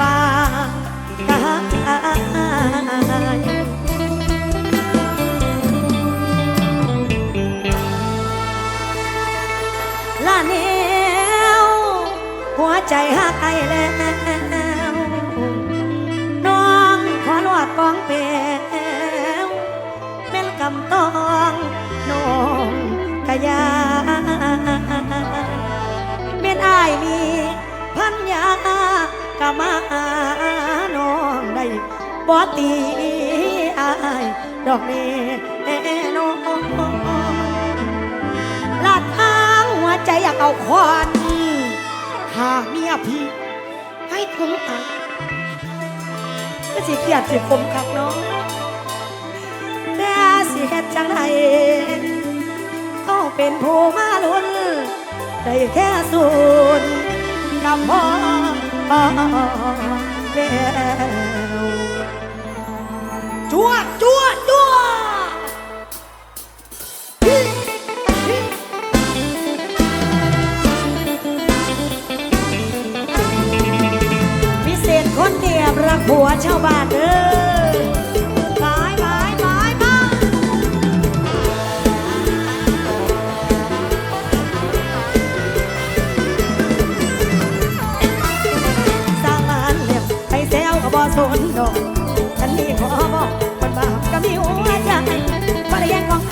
ปากกายลาแนวหัวใจหักไอแล้ว ละมาน้องได้บ่ตีอายดอกนี้น้องลาดทางหัวใจอยากเอาควันหาเมียพี่ให้คงตากก็สิเกียดสิคมคับน้องแต่สิเห็ดจังไดต้องเป็นผู้มาลุนได้แค่สูนกับพ่อ แววจวดจวดจวดพิเศษคนเดียบรักผัวชาวบ้านเด้อ นดอกฉันนี่ขอบอกคนบาปก็มีหัวใจภรรยาของ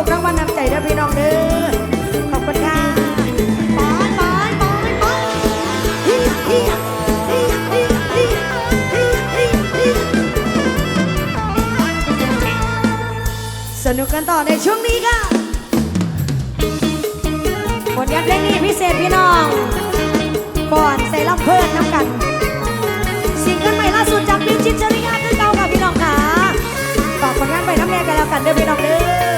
ลูกรางวัลนำใจด้วยพี่น้องเด้อขอบคุณค่ะปอนปอนปอนปอนเฮียเฮียเฮียเฮียเฮียเฮียเฮียเฮียสนุกกันต่อในช่วงนี้ค่ะบทยันเพลงนี้พิเศษพี่น้องก่อนใส่ลำเพิ่นน้ำกันสิ่งเกิลใหม่ล่าสุดจากพี่จิตชริยาคืยเก่าค่ะพี่น้องค่ะฝากผลงานไปน้ำแดงกันแล้วกันเด้อพี่น้องเด้อ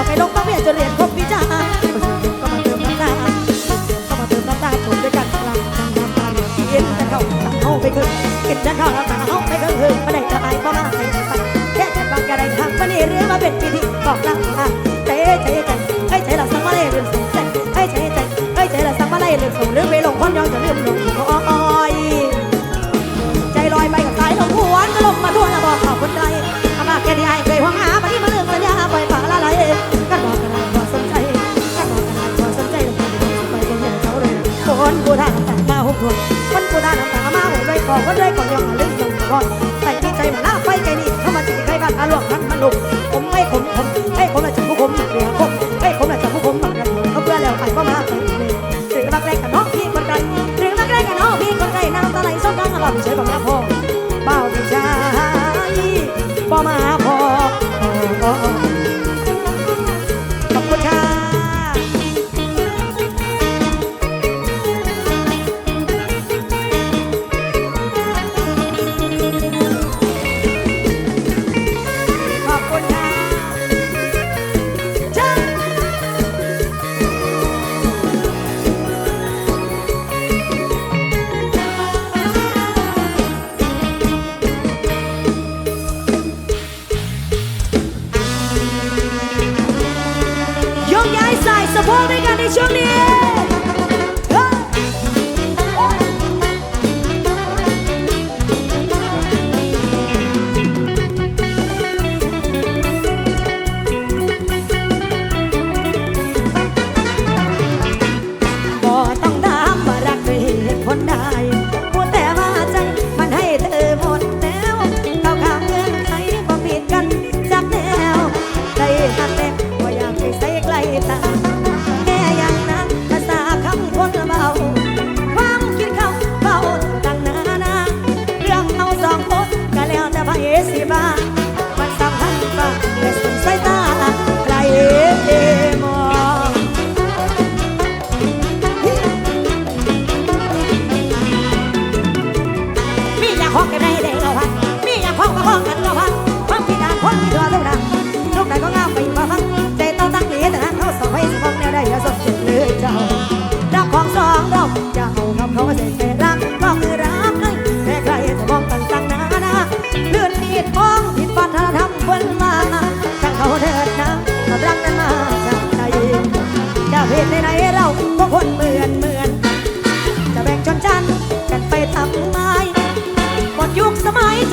อกให้น้องต้องเรียนจะเรียนครบวิชามาถึงก็มาเติมน้ำตาก็มาเติมน้ำตาผมด้วยกันกลางกลางกลางกินจะเข้าเข้าไปขึ้นกินจะเข้า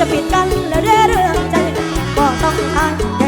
จะปิดกันแล้วเรื่องใจบอกต้องทาง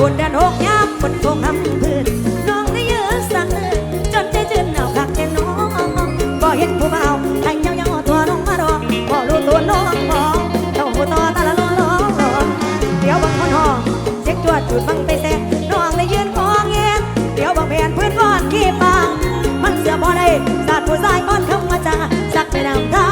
บนด้านอกยามฝนตกทำพื้นน้องได้เยอะสักเลงจนใจจืดเอาขักแน่น้องบ่เห็นผู้เบาไอ้เงาเงาตัวน้องมารองบ่รู้ตัวน้องมองเท่าหัวต่อตาละล้อล้อเดี๋ยวบังคนห้องเช็คจวดจุดบังไปแซ่น้องได้ยืนมองแงเดี๋ยวบังแผ่นพื้นวอนขี้ปางมันเสือบ่ได้ศาดผู้ชายก้อนคำมาจ้าสักไปนำท่า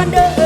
Pandai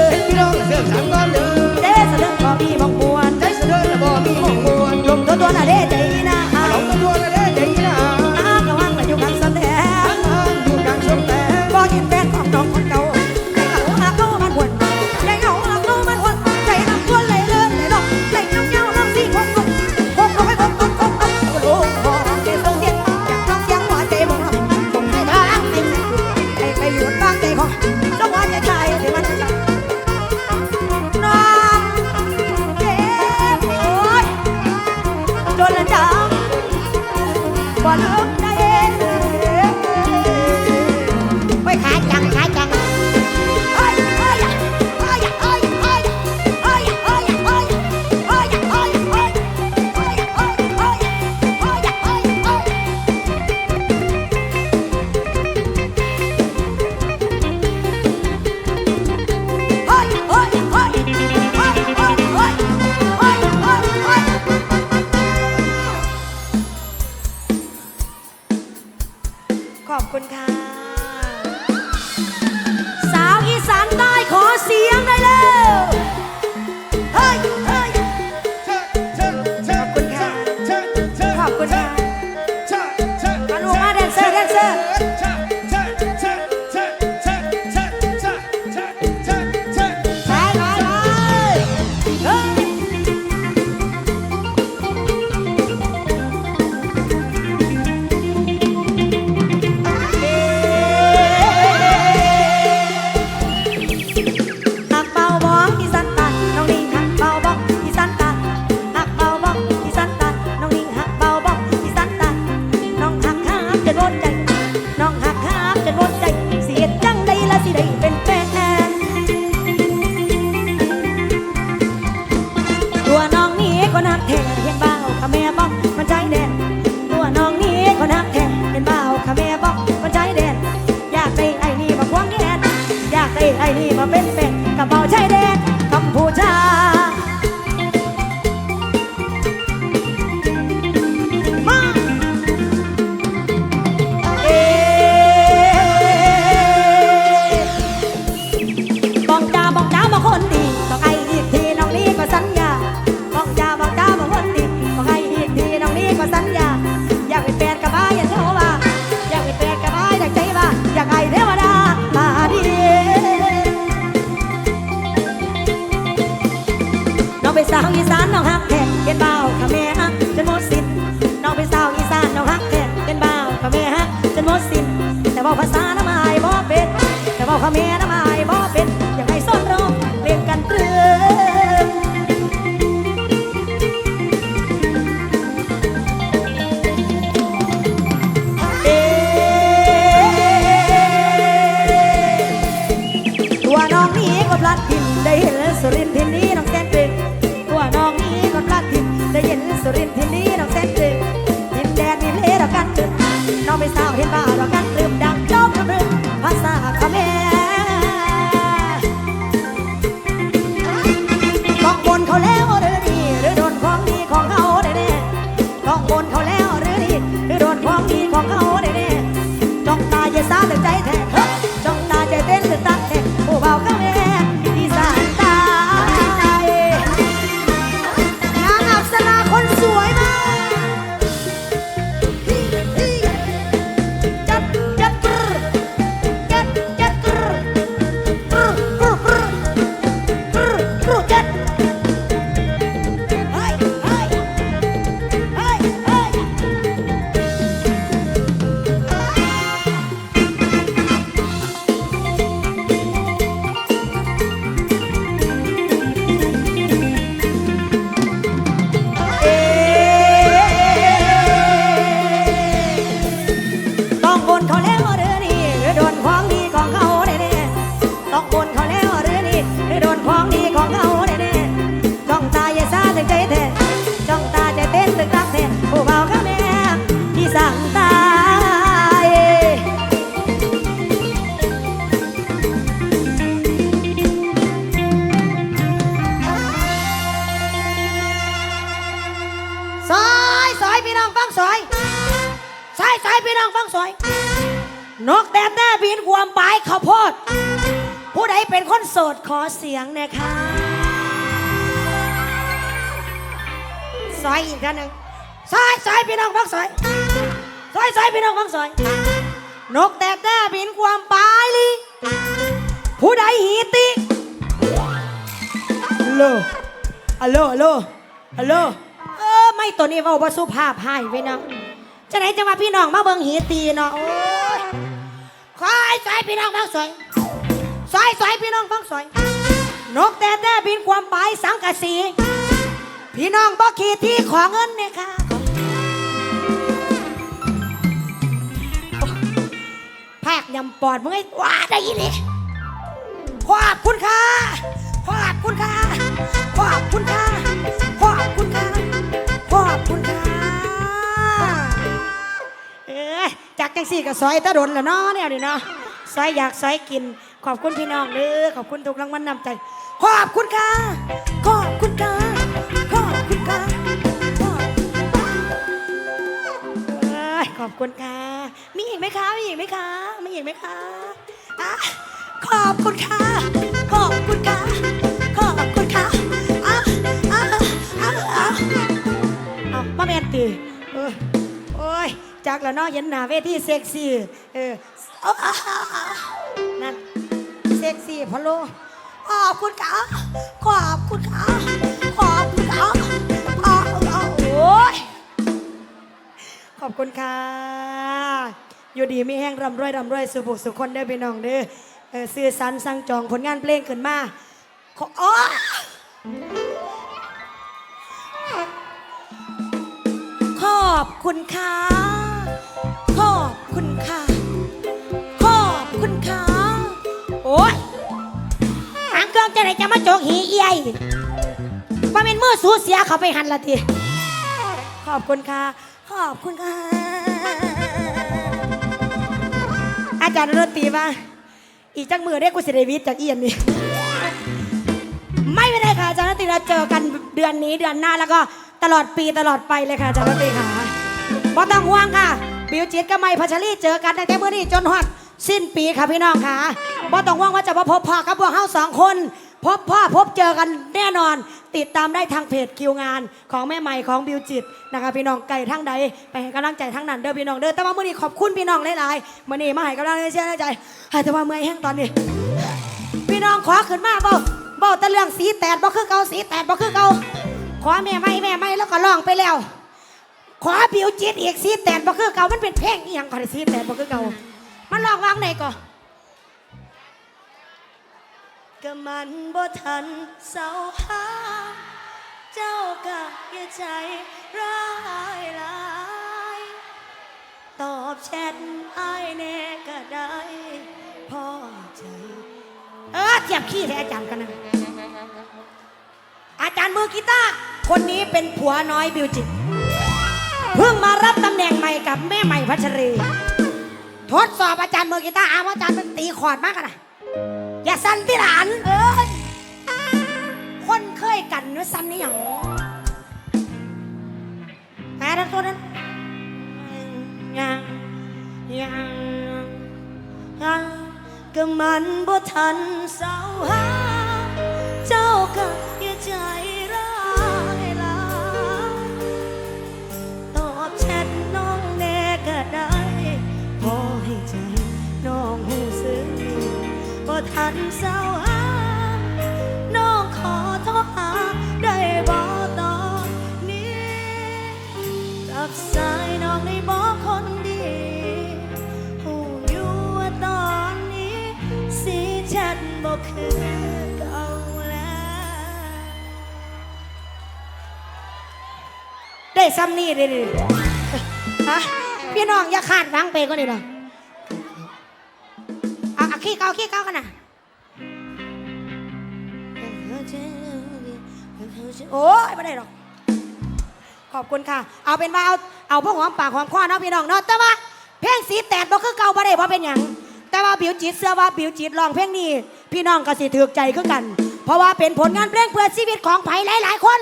ยินสุรินทินีน้องแสนตึงตัวน้องนี้ก็นลาดทินได้ยินสุรินทินีน้องแสนตึงยินแดนนี่เลเรากันตึงน้องไม่สาวเห็นบ้าเรากันลืมดังจ๊กกระบึงภาษาเขม่ต้องบนเขาแล้วหรือดีหรือโดนของดีของเขาแน่ๆต้องบนเขาแล้วหรือดีหรือโดนของดีของเขาแน่ๆจ้องตาอย่าสาแต่ใจแท้ พี่น้องฟังซอยนกแต่แต่บินความปลายข้าวโพด ผู้ใดเป็นคนโสดขอเสียงหนะคะซอยอีกท่านหนึ่งซอยซอยพี่น้องฟังซอยซอยซอยพี่น้องฟังซอยนกแต่แต่บินความปลายลิผู้ใดหีติฮัลโหลฮัลโหลฮัลโหลฮัลโหลเออไม่ตัวนี้เว่าบ่สุภาพให้ไว้นะ จะไหนจะมาพี่น้องมาเบิ่งหีตีเนาะโอ้ยคอยสายพี่น้องฟังสวยสายสายพี่น้องฟังสวยนกแต่แต่บินความไปสังกะสี พี่น้องบ่ขีดที่ขอเงินเนี่ยค่ะภาคยำปอดมึงไอ้ว่าได้ยินเลยขอบคุณค่ะขอบคุณค่ะขอบคุณค่ะ จากจังสี่กับซอยตะดนละเนาะเนี่ยดิเนาะซอยอยากซอยกิน ขอบคุณพี่น้องเด้อขอบคุณทุกรางวัลนำใจ ขอบคุณค่ะ ขอบคุณค่ะ ขอบคุณค่ะขอบคุณค่ะ มีอีกไหมคะ มีอีกไหมคะ มีอีกไหมคะอะขอบคุณค่ะ ขอบคุณค่ะ ขอบคุณค่ะอะอะอะอะเอามาแมนตีเออโอ้ย จากแล้วเนาะเห็นหน้าเวทีเซ็กซี่เออนั่นเซ็กซี่พะโลขอบคุณค่ะขอบคุณค่ะขอบคุณค่ะเอาเอาโอ้ยขอบคุณค่ะอยู่ดีมีแห้งรำรวยรำรวยสุขสุขคนเด้อพี่น้องเด้อเออซื้อสันสั่งจองผลงานเพลงขึ้นมาขออ๋อขอบคุณค่ะ ขอบคุณค่ะ ขอบคุณค่ะ โอ้ยหางเครื่องจะไหนจะมาโจกหีเอียยว่าเป็นมือสูเสียเขาไปหันละทีขอบคุณค่ะ ขอบคุณค่ะ อาจารย์ดนตรีว่า อีกจังมือได้กูสิเดวิทจากเอียนนี่ไม่เป็นไรค่ะอาจารย์นตรีเราเจอกันเดือนนี้เดือนหน้าแล้วก็ตลอดปีตลอดไปเลยค่ะอาจารย์นตรีค่ะ เพราะต้องห่วงค่ะ บิวจิตกับไมค์พัชรีเจอกันตั้งแต่เมื่อนี้จนฮอดสิ้นปีค่ะพี่น้องค่ะเพราะต้องห่วงว่าจะมาพบพ่อกับพวกเฮาสองคน พบพ่อพบเจอกันแน่นอน ติดตามได้ทางเพจคิวงานของแม่ใหม่ของบิวจิตนะคะพี่น้องไก่ทั้งใดไปให้กำลังใจทั้งนั้นเด้อพี่น้องเด้อแต่ว่าเมื่อนี้ขอบคุณพี่น้องหลายๆเมื่อนี้มาให้กำลังใจเชื่อใจให้แต่ว่าเมื่อยแห้งตอนนี้ พี่น้องขอขึ้นมาเบาเบาแต่เรื่องสีแตดบ่คือเก่าสีแตดบ่คือเก่าขอแม่ไม่แม่ไม่แล้วก็ร้องไปแล้ว ขอบิวจิตอีกสีแตดบ่คือเก่ามันเป็นเพลงอีหยังก่อนสีแตดบ่คือเก่ามันร้องวางไหนก่อนก็มันบ่ทันเศร้าหาเจ้าก็อย่าใจร้ายหลายตอบแชทอ้ายแน่ก็ได้พอใจเออเทียบขี้เลยอาจารย์กันนะอาจารย์มือกีตาร์คนนี้เป็นผัวน้อยบิวจิต เพิ่งมารับตำแหน่งใหม่กับแม่ใหม่พัชรี ทดสอบอาจารย์มือกีตาร์อาว่าอาจารย์เป็นตีขอดมากอะนะอย่าสั่นที่หลานเอ้ยคนเคยกันว่าสั่นนี่อย่างหาทั้งตัวนั้นยังยังมันบ่ทันเศร้าหา นเศร้าหาน้องขอโทษหาได้บ่ตอนนี้รับสายน้องได้บอกคนดีหูอยู่ว่าตอนนี้ สีชัดบอกคือเก่าแล้ว ได้ซ้ำนี่เลยดิฮะพี่น้องอย่าขาดฟังเพลงก็ได้หรอเอาเอาขี้เกาขี้เกากันนะ โอ้ยไม่ได้หรอก ขอบคุณค่ะ เอาเป็นว่าเอาเอาพวกหอมปากหอมคอเนาะพี่น้องเนาะแต่ว่าเพลงสีแตกบ่คือเก่าบ่ได้บ่เป็นหยังแต่ว่าบิวจิตเสื้อว่าบิวจิตร้องเพลงนี้ พี่น้องก็สิถูกใจคือกัน เพราะว่าเป็นผลงานเพลงเพื่อชีวิตของไผหลายๆคน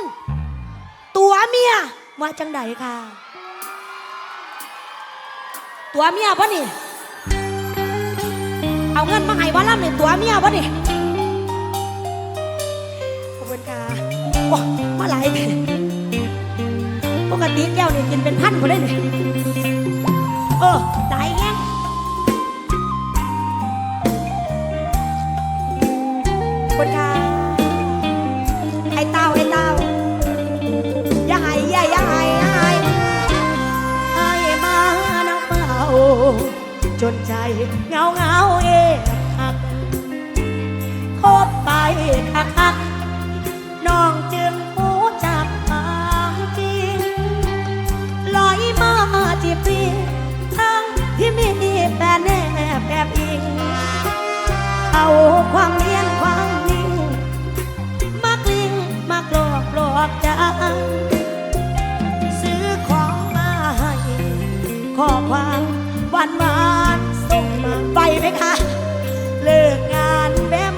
ตัวเมียว่าจังไดค่ะ ตัวเมียบ่นี่เอาเงินมาให้ว่าล่ำนี่ตัวเมียบ่นี่ขอบคุณค่ะ ว้ามาหลายแท้ปกติแก้วนี่กินเป็นพันคนเลยเนี่ยเออตายแห้งคนค่ะไอ้เต้าไอ้เต้าอย่าให้อย่าอย่าให้อย่าให้ไอ้มานักเมาจนใจเงาเงาเอะหักคบไปคัก ปีทั้งที่มีแฟนแน่แบบอิง เอาความเลียนความนิ่ง มากลิงมากหลอกหลอกใจซื้อของมาให้ข้อความหวานหวานส่งมาไปไหมคะ เลิกงานแวะ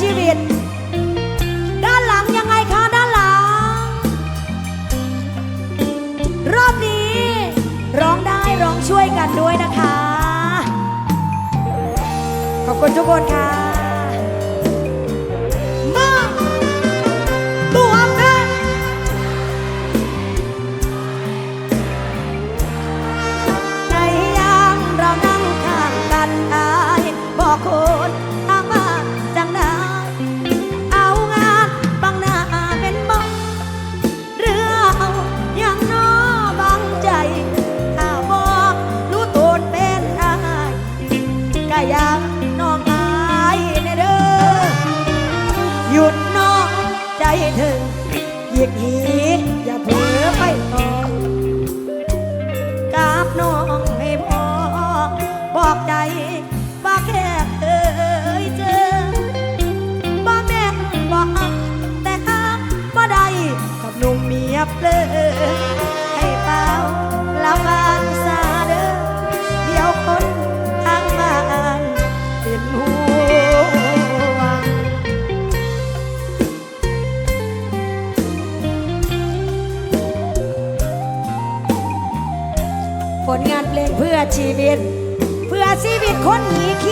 ชีวิต ด้านหลังยังไงคะด้านหลัง รอบนี้ร้องได้ร้องช่วยกันด้วยนะคะ ขอบคุณทุกคนค่ะ อยากน้องอายแน่เด้อหยุดน้องใจเธอหยิกหีอย่าเผลอไปต่อกับน้องให้พอบอกใจว่าแค่เคยเจอบ่แม่นบ่ฮักแต่ฮักบ่ได้กับหนุ่มเมียเปลอ ชีวิต เพื่อชีวิตคนหนีขี้